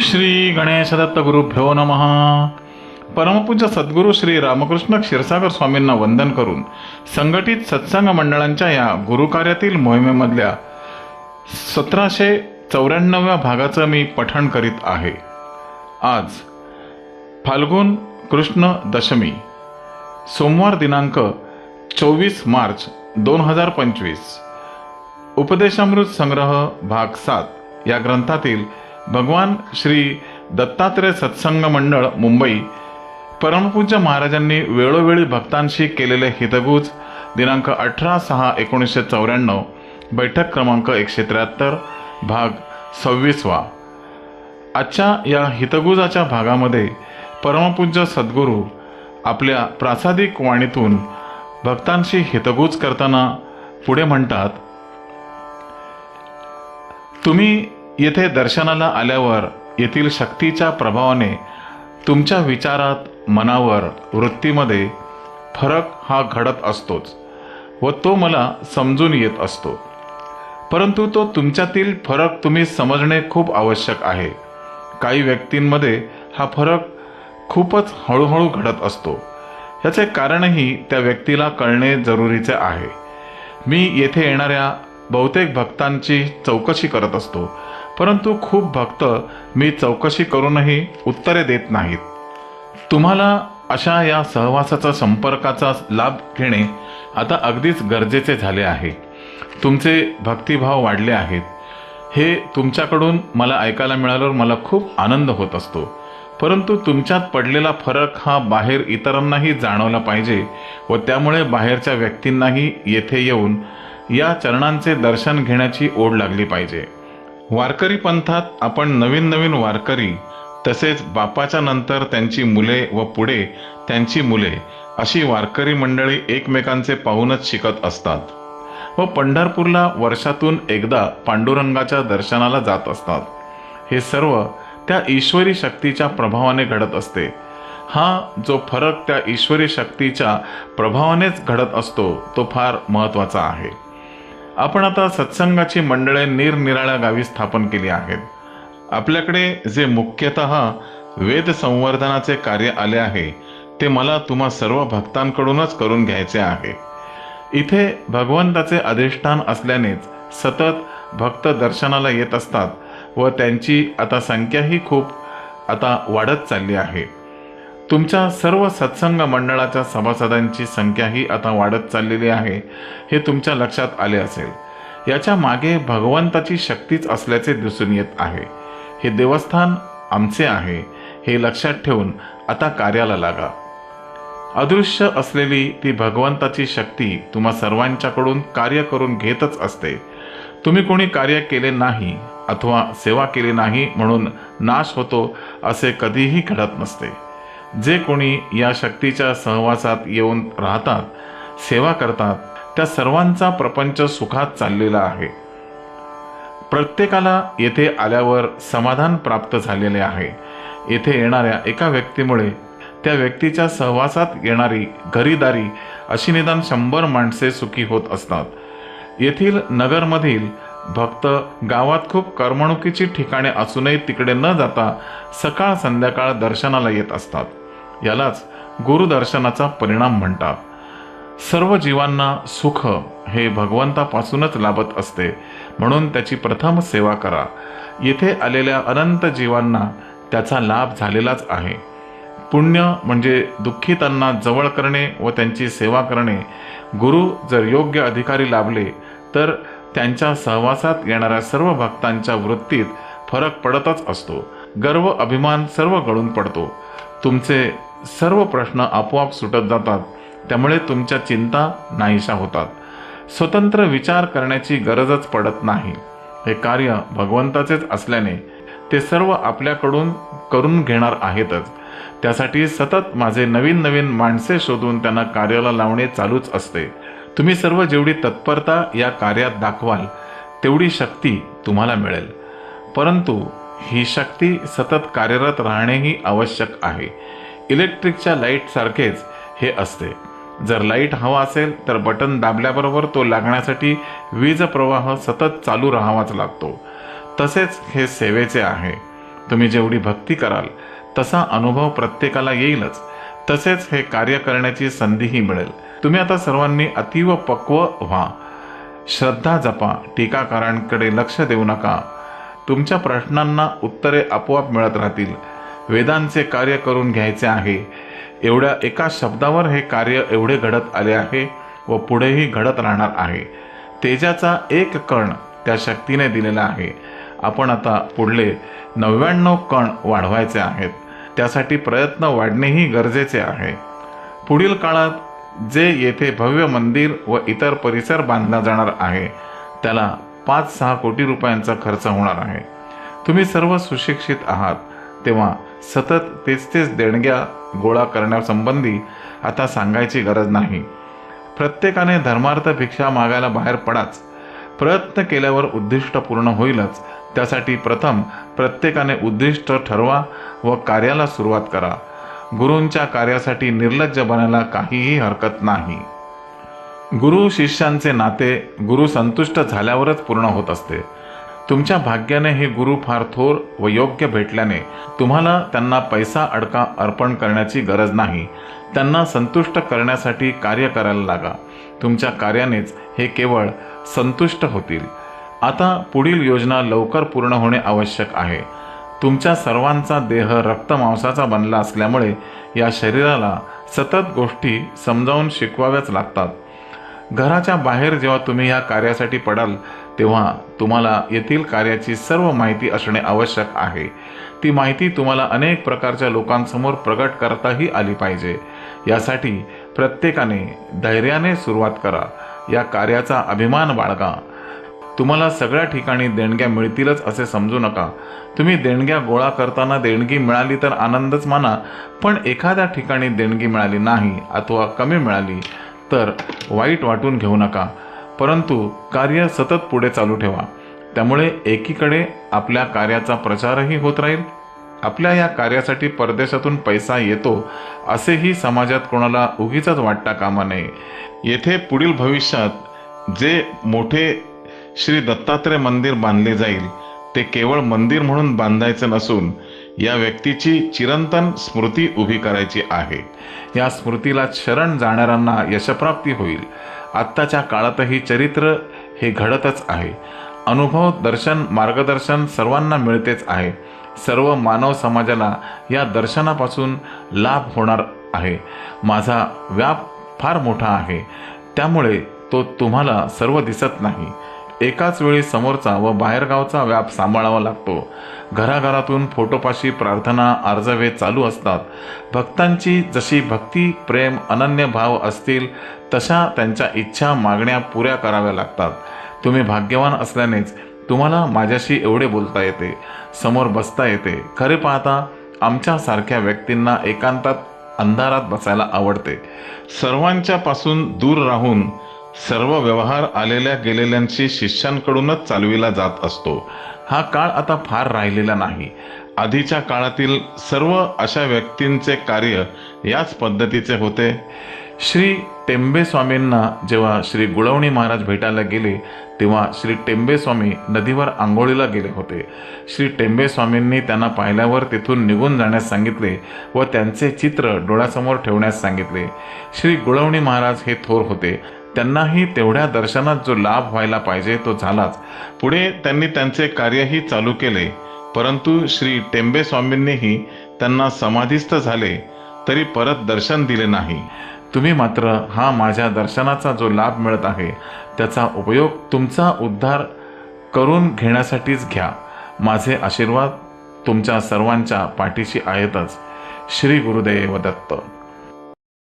श्री गणेशदत्त गुरुभ्यो नम. परमपूज्य सद्गुरू श्री रामकृष्ण क्षीरसागर स्वामींना वंदन करून संघटित सत्संग मंडळांच्या या गुरुकार्यातील मोहिमेमधल्या सतराशे चौऱ्याण्णव्या भागाचं मी पठण करीत आहे. आज फाल्गुन कृष्ण दशमी सोमवार दिनांक चोवीस मार्च दोन हजार पंचवीस. उपदेशामृत संग्रह भाग सात या ग्रंथातील भगवान श्री दत्तात्रय सत्संग मंडळ मुंबई. परमपूज्य महाराजांनी वेळोवेळी भक्तांशी केलेले हितगुज दिनांक अठरा सहा एकोणीसशे चौऱ्याण्णव बैठक क्रमांक एकशे त्र्याहत्तर भाग सव्वीसवा. आजच्या या हितगुजाच्या भागामध्ये परमपूज्य सद्गुरू आपल्या प्रासादिक वाणीतून भक्तांशी हितगुज करताना पुढे म्हणतात तुम्ही येथे दर्शनाला आल्यावर येथील शक्तीच्या प्रभावाने तुमच्या विचारात मनावर वृत्तीमध्ये फरक हा घडत असतोच व तो मला समजून येत असतो. परंतु तो तुमच्यातील फरक तुम्ही समजणे खूप आवश्यक आहे. काही व्यक्तींमध्ये हा फरक खूपच हळूहळू घडत असतो. याचे कारणही त्या व्यक्तीला कळणे जरुरीचे आहे. मी येथे येणाऱ्या बहुतेक भक्तांची चौकशी करत असतो. परंतु खूप भक्त मी चौकशी करूनही उत्तरे देत नाहीत. तुम्हाला अशा या सहवासाचा संपर्काचा लाभ घेणे आता अगदीच गरजेचे झाले आहे. तुमचे भक्तिभाव वाढले आहेत. हे तुमच्याकडून मला ऐकायला मिळाल्यावर मला खूप आनंद होत असतो. परंतु तुमच्यात पडलेला फरक हा बाहेर इतरांनाही जाणवला पाहिजे व त्यामुळे बाहेरच्या व्यक्तींनाही येथे येऊन या चरणांचे दर्शन घेण्याची ओढ लागली पाहिजे. वारकरी पंथात आपण नवीन नवीन वारकरी तसेच बापाच्या नंतर त्यांची मुले व पुढे त्यांची मुले अशी वारकरी मंडळी एकमेकांचे पाहूनच शिकत असतात व पंढरपूरला वर्षातून एकदा पांडुरंगाच्या दर्शनाला जात असतात. हे सर्व त्या ईश्वरी शक्तीच्या प्रभावाने घडत असते. हा जो फरक त्या ईश्वरी शक्तीच्या प्रभावानेच घडत असतो तो फार महत्त्वाचा आहे. आपण आता सत्संगाची मंडळे निरनिराळ्या गावी स्थापन केली आहेत. आपल्याकडे जे मुख्यतः वेद संवर्धनाचे कार्य आले आहे ते मला तुम्हा सर्व भक्तांकडूनच करून घ्यायचे आहे. इथे भगवंताचे अधिष्ठान असल्यानेच सतत भक्त दर्शनाला येत असतात व त्यांची आता संख्याही खूप आता वाढत चालली आहे. तुमच्या सर्व सत्संग मंडळाच्या सभासदांची संख्याही आता वाढत चाललेली आहे हे तुमच्या लक्षात आले असेल. याच्या मागे भगवंताची शक्तीच असल्याचे दिसून येत आहे. हे देवस्थान आमचे आहे हे लक्षात ठेवून आता कार्याला लागा. अदृश्य असलेली ती भगवंताची शक्ती तुम्हा सर्वांच्याकडून कार्य करून घेतच असते. तुम्ही कोणी कार्य केले नाही अथवा सेवा केली नाही म्हणून नाश होतो असे कधीही घडत नसते. जे कोणी या शक्तीच्या सहवासात येऊन राहतात सेवा करतात त्या सर्वांचा प्रपंच सुखात चाललेला आहे. प्रत्येकाला येथे आल्यावर समाधान प्राप्त झालेले आहे. येथे येणाऱ्या एका व्यक्तीमुळे त्या व्यक्तीच्या सहवासात येणारी घरीदारी अशी निदान शंभर माणसे सुखी होत असतात. येथील नगरमधील भक्त गावात खूप करमणुकीची ठिकाणे असूनही तिकडे न जाता सकाळ संध्याकाळ दर्शनाला येत असतात. यालाच गुरुदर्शनाचा परिणाम म्हणतात. सर्व जीवांना सुख हे भगवंतापासूनच लाभत असते. म्हणून त्याची प्रथम सेवा करा. येथे आलेल्या अनंत जीवांना त्याचा लाभ झालेलाच आहे. पुण्य म्हणजे दुःखितांना जवळ करणे व त्यांची सेवा करणे. गुरु जर योग्य अधिकारी लाभले तर त्यांच्या सहवासात येणाऱ्या सर्व भक्तांच्या वृत्तीत फरक पडतच असतो. गर्व अभिमान सर्व गळून पडतो. तुमचे सर्व प्रश्न आपोआप सुटत जातात. त्यामुळे तुमच्या चिंता नाहीशा होतात. स्वतंत्र विचार करण्याची गरजच पडत नाही. हे कार्य भगवंताचेच असल्याने ते सर्व आपल्याकडून करून घेणार आहेतच. त्यासाठी सतत माझे नवीन नवीन माणसे शोधून त्यांना कार्याला लावणे चालूच असते. तुम्ही सर्व जेवढी तत्परता या कार्यात दाखवाल तेवढी शक्ती तुम्हाला मिळेल. परंतु ही शक्ती सतत कार्यरत राहणेही आवश्यक आहे. इलेक्ट्रिकच्या लाईटसारखेच हे असते. जर लाइट हवा असेल तर बटन दाबल्याबरोबर तो लागण्यासाठी वीज प्रवाह सतत चालू राहावाच लागतो. तसेच हे सेवेचे आहे. तुम्ही जेवढी भक्ती कराल तसा अनुभव प्रत्येकाला येईलच. तसेच हे कार्य करण्याची संधीही मिळेल. तुम्ही आता सर्वांनी अतीव पक्व व्हा. श्रद्धा जपा. टीकाकारांकडे लक्ष देऊ नका. तुमच्या प्रश्नांना उत्तरे आपोआप मिळत राहतील. वेदांचे कार्य करून घ्यायचे आहे. एवढ्या एका शब्दावर हे कार्य एवढे घडत आले आहे व पुढेही घडत राहणार आहे. तेजाचा एक कण त्या शक्तीने दिलेला आहे. आपण आता पुढले नव्याण्णव कण वाढवायचे आहेत. त्यासाठी प्रयत्न वाढणेही गरजेचे आहे. पुढील काळात जे येथे भव्य मंदिर व इतर परिसर बांधला जाणार आहे त्याला पाच सहा कोटी रुपयांचा खर्च होणार आहे. तुम्ही सर्व सुशिक्षित आहात. तेव्हा सतत तेच तेच देणग्या गोळा करण्यासंबंधी आता सांगायची गरज नाही. प्रत्येकाने धर्मार्थ भिक्षा मागायला बाहेर पडाच. प्रयत्न केल्यावर उद्दिष्ट पूर्ण होईलच. त्यासाठी प्रथम प्रत्येकाने उद्दिष्ट ठरवा व कार्याला सुरुवात करा. गुरूंच्या कार्यासाठी निर्लज्ज बनायला काहीही हरकत नाही. गुरु शिष्यांचे नाते गुरु संतुष्ट झाल्यावरच पूर्ण होत असते. तुमच्या भाग्याने हे गुरु फार थोर व योग्य भेटल्याने तुम्हाला त्यांना पैसा अडका अर्पण करण्याची गरज नाही. त्यांना संतुष्ट करण्यासाठी कार्य करायला लागा. तुमच्या कार्यानेच हे केवळ संतुष्ट होतील. आता पुढील योजना लवकर पूर्ण होणे आवश्यक आहे. तुमच्या सर्वांचा देह रक्तमांसाचा बनला असल्यामुळे या शरीराला सतत गोष्टी समजावून शिकवाव्याच लागतात. घराच्या बाहेर जेव्हा तुम्ही या कार्यासाठी पडाल तेव्हा तुम्हाला येथील कार्याची सर्व माहिती असणे आवश्यक आहे. ती माहिती तुम्हाला अनेक प्रकारच्या लोकांसमोर प्रगट करताही आली पाहिजे. यासाठी प्रत्येकाने धैर्याने सुरुवात करा. या कार्याचा अभिमान बाळगा. तुम्हाला सगळ्या ठिकाणी देणग्या मिळतीलच असे समजू नका. तुम्ही देणग्या गोळा करताना देणगी मिळाली तर आनंदच माना पण एखाद्या ठिकाणी देणगी मिळाली नाही अथवा कमी मिळाली तर वाईट वाटून घेऊ नका. परंतु कार्य सतत पुढे चालू ठेवा. त्यामुळे एकीकडे आपल्या कार्याचा प्रचारही होत राहील. आपल्या या कार्यासाठी परदेशातून पैसा येतो असेही समाजात कोणाला उगीच वाटता कामा नये. येथे पुढील भविष्यात जे मोठे श्री दत्तात्रय मंदिर बांधले जाईल ते केवळ मंदिर म्हणून बांधायचं नसून या व्यक्तीची चिरंतन स्मृती उभी करायची आहे. या स्मृतीला शरण जाणाऱ्यांना यशप्राप्ती होईल. आत्ताच्या काळातही चरित्र हे घडतच आहे. अनुभव दर्शन मार्गदर्शन सर्वांना मिळतेच आहे. सर्व मानव समाजाला या दर्शनापासून लाभ होणार आहे. माझा व्याप फार मोठा आहे. त्यामुळे तो तुम्हाला सर्व दिसत नाही. एकाच वेळी समोरचा व बाहेरगावचा व्याप सांभाळावा लागतो. घराघरातून फोटोपाशी प्रार्थना अर्जवे चालू असतात. भक्तांची जशी भक्ती प्रेम अनन्य भाव असतील तशा त्यांच्या इच्छा मागण्या पुऱ्या कराव्या लागतात. तुम्ही भाग्यवान असल्यानेच तुम्हाला माझ्याशी एवढे बोलता येते. समोर बसता येते. खरे पाहता आमच्यासारख्या व्यक्तींना एकांतात अंधारात बसायला आवडते. सर्वांच्या पासून दूर राहून सर्व व्यवहार आलेल्या गेलेल्यांशी शिष्यांकडूनच चालविला जात असतो. हा काळ आता फार राहिलेला नाही. आधीच्या काळातील सर्व अशा व्यक्तींचे कार्य याच पद्धतीचे होते. श्री टेंबे स्वामींना जेव्हा श्री गुळवणी महाराज भेटायला गेले तेव्हा श्री टेंबे स्वामी नदीवर आंघोळीला गेले होते. श्री टेंबे स्वामींनी त्यांना पाहिल्यावर तिथून निघून जाण्यास सांगितले व त्यांचे चित्र डोळ्यासमोर ठेवण्यास सांगितले. श्री गुळवणी महाराज हे थोर होते. त्यांनाही तेवढ्या दर्शनात जो लाभ व्हायला पाहिजे तो झालाच. पुढे त्यांनी त्यांचे कार्यही चालू केले. परंतु श्री टेंबे स्वामींनीही त्यांना समाधीस्थ झाले तरी परत दर्शन दिले नाही. तुम्ही मात्र हा माझ्या दर्शनाचा जो लाभ मिळत आहे त्याचा उपयोग तुमचा उद्धार करून घेण्यासाठीच घ्या. माझे आशीर्वाद तुमच्या सर्वांच्या पाठीशी आहेतच. श्री गुरुदेव दत्त.